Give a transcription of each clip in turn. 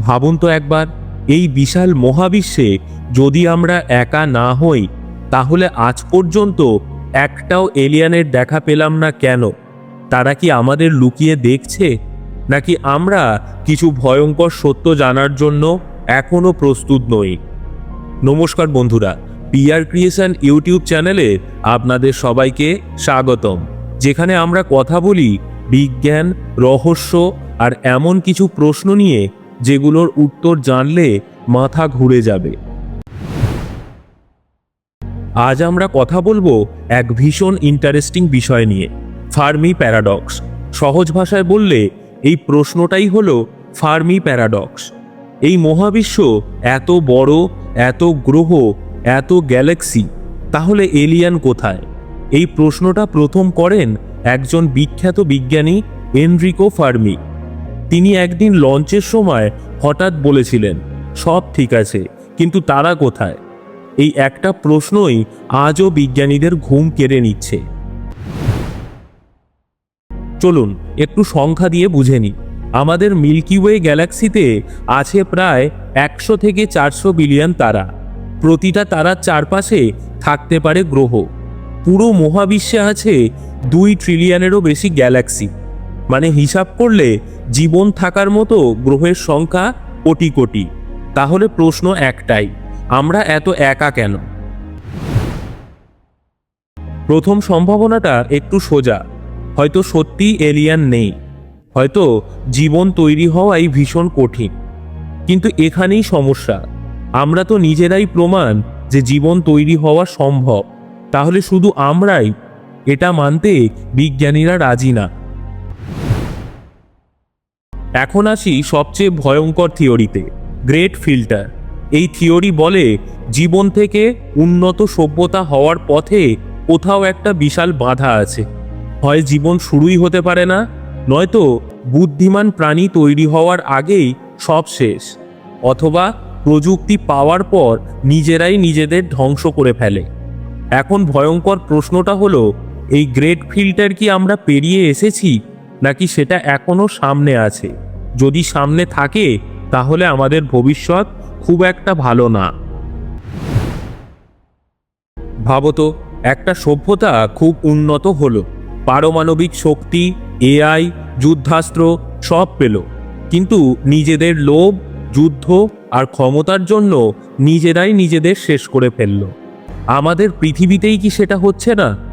ভাবুন তো একবার, এই বিশাল মহাবিশ্বে যদি আমরা একা না হই, তাহলে আজ পর্যন্ত একটাও এলিয়ানের দেখা পেলাম না কেন? তারা কি আমাদের লুকিয়ে দেখছে? নাকি আমরা কিছু ভয়ঙ্কর সত্য জানার জন্য এখনও প্রস্তুত নই? নমস্কার বন্ধুরা, পিআর ক্রিয়েশন ইউটিউব চ্যানেলে আপনাদের সবাইকে স্বাগতম, যেখানে আমরা কথা বলি বিজ্ঞান, রহস্য আর এমন কিছু প্রশ্ন নিয়ে যেগুলোর উত্তর জানলে মাথা ঘুরে যাবে। আজ আমরা কথা বলব এক ভীষণ ইন্টারেস্টিং বিষয় নিয়ে ফার্মি প্যারাডক্স সহজ ভাষায় বললে, এই প্রশ্নটাই হলো ফার্মি প্যারাডক্স এই মহাবিশ্ব এত বড়, এত গ্রহ, এত গ্যালাক্সি তাহলে এলিয়ান কোথায়? এই প্রশ্নটা প্রথম করেন একজন বিখ্যাত বিজ্ঞানী এনরিকো ফার্মি তিনি একদিন লঞ্চের সময় হঠাৎ বলেছিলেন, সব ঠিক আছে, কিন্তু তারা কোথায়? এই একটা প্রশ্নই আজও বিজ্ঞানীদের ঘুম কেড়ে নিচ্ছে। চলুন, একটু সংখ্যা দিয়ে বুঝে নিই। আমাদের মিল্কি ওয়ে গ্যালাক্সিতে আছে প্রায় একশো থেকে চারশো বিলিয়ন তারা। প্রতিটা তারার চারপাশে থাকতে পারে গ্রহ। পুরো মহাবিশ্বে আছে দুই ট্রিলিয়নেরও বেশি গ্যালাক্সি। মানে হিসাব করলে জীবন থাকার মতো গ্রহের সংখ্যা কোটি কোটি। তাহলে প্রশ্ন একটাই, আমরা এত একা কেন? প্রথম সম্ভাবনাটা একটু সোজা, হয়তো সত্যি এলিয়ান নেই, হয়তো জীবন তৈরি হওয়াই ভীষণ কঠিন। কিন্তু এখানেই সমস্যা, আমরা তো নিজেরাই প্রমাণ যে জীবন তৈরি হওয়া সম্ভব, তাহলে শুধু আমরাই এটা মানতে বিজ্ঞানীরা রাজি না। এখন আসি সবচেয়ে ভয়ঙ্কর থিওরিতে, গ্রেট ফিল্টার। এই থিওরি বলে জীবন থেকে উন্নত সভ্যতা হওয়ার পথে কোথাও একটা বিশাল বাধা আছে। হয় জীবন শুরুই হতে পারে না, নয়তো বুদ্ধিমান প্রাণী তৈরি হওয়ার আগেই সব শেষ, অথবা প্রযুক্তি পাওয়ার পর নিজেরাই নিজেদের ধ্বংস করে ফেলে। এখন ভয়ঙ্কর প্রশ্নটা হলো, এই গ্রেট ফিল্টার কি আমরা পেরিয়ে এসেছি? নাকি সেটা এখনও সামনে আছে? যদি সামনে থাকে, তাহলে আমাদের ভবিষ্যৎ খুব একটা ভালো না। ভাবতো একটা সভ্যতা খুব উন্নত হলো। পারমাণবিক শক্তি, এআই, যুদ্ধাস্ত্র সব পেল। কিন্তু নিজেদের লোভ, যুদ্ধ আর ক্ষমতার জন্য নিজেরাই নিজেদের শেষ করে ফেলল। আমাদের পৃথিবীতেই কি সেটা হচ্ছে না?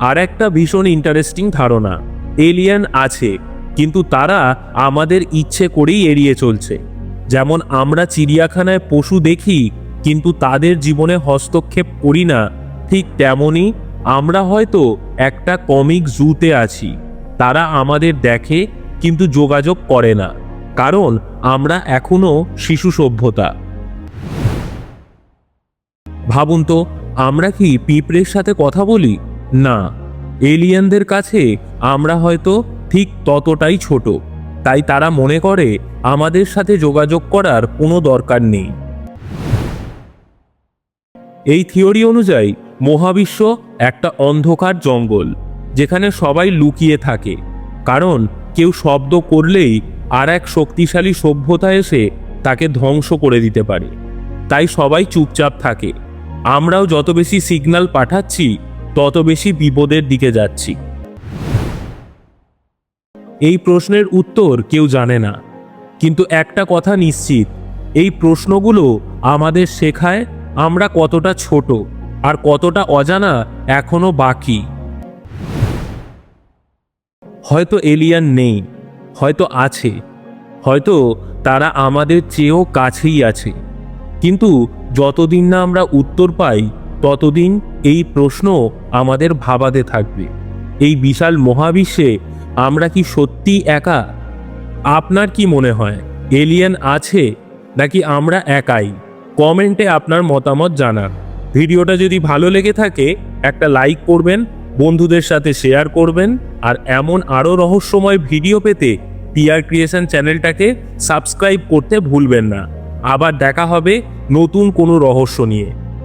আর একটা ভীষণ ইন্টারেস্টিং ধারণা। এলিয়ান আছে, কিন্তু তারা আমাদের ইচ্ছে করেই এড়িয়ে চলছে। যেমন আমরা চিড়িয়াখানায় পশু দেখি, কিন্তু তাদের জীবনে হস্তক্ষেপ করি না। ঠিক তেমনই আমরা হয়তো একটা কমিক জুতে আছি। তারা আমাদের দেখে, কিন্তু যোগাযোগ করে না। কারণ আমরা এখনও শিশু সভ্যতা। ভাবুন তো, আমরা কি পিঁপড়ের সাথে কথা বলি? না, এলিয়ানদের কাছে আমরা হয়তো ঠিক ততটাই ছোট, তাই তারা মনে করে আমাদের সাথে যোগাযোগ করার কোনো দরকার নেই। এই থিওরি অনুযায়ী, মহাবিশ্ব একটা অন্ধকার জঙ্গল, যেখানে সবাই লুকিয়ে থাকে, কারণ কেউ শব্দ করলেই আর এক শক্তিশালী সভ্যতা এসে তাকে ধ্বংস করে দিতে পারে। তাই সবাই চুপচাপ থাকে। আমরাও যত বেশি সিগন্যাল পাঠাচ্ছি তত বেশি বিপদের দিকে যাচ্ছি। এই প্রশ্নের উত্তর কেউ জানে না। কিন্তু একটা কথা নিশ্চিত, এই প্রশ্নগুলো আমাদের শেখায় আমরা কতটা ছোট আর কতটা অজানা এখনও বাকি। হয়তো এলিয়ান নেই, হয়তো আছে, হয়তো তারা আমাদের চেয়েও কাছেই আছে। কিন্তু যতদিন না আমরা উত্তর পাই ততদিন এই প্রশ্ন আমাদের ভাবাতে থাকবে? এই বিশাল মহাবিশ্বে আমরা কি সত্যি একা? আপনার কি মনে হয় এলিয়ান আছে নাকি আমরা একাই? কমেন্টে আপনার মতামত জানান। ভিডিওটা যদি ভালো লেগে থাকে, একটা লাইক করবেন, বন্ধুদের সাথে শেয়ার করবেন, আর এমন আরও রহস্যময় ভিডিও পেতে পিআর ক্রিয়েশন চ্যানেলটাকে সাবস্ক্রাইব করতে ভুলবেন না। আবার দেখা হবে নতুন কোনো রহস্য নিয়ে।